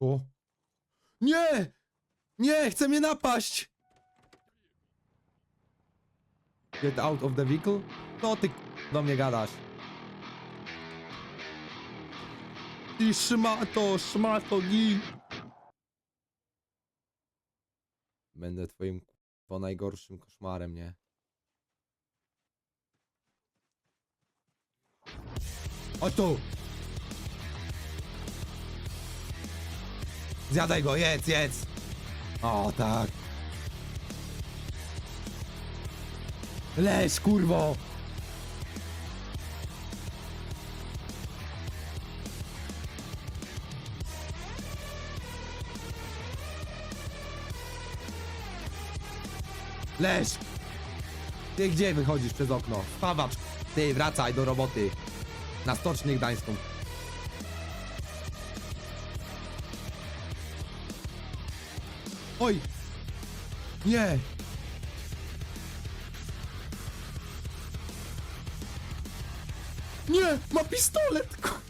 O. Nie! Nie! Chce mnie napaść! Get out of the vehicle? No ty do mnie gadasz. Ty szmato, szmato, gin! Będę twoim po najgorszym koszmarem, nie? O tu! Zjadaj go, jedz, jedz! O, tak. Leż, kurwo! Leż! Ty gdzie wychodzisz przez okno? Spawacz! Ty, wracaj do roboty! Na Stocznię Gdańską. Oj! Nie! Nie! Ma pistolet! ku-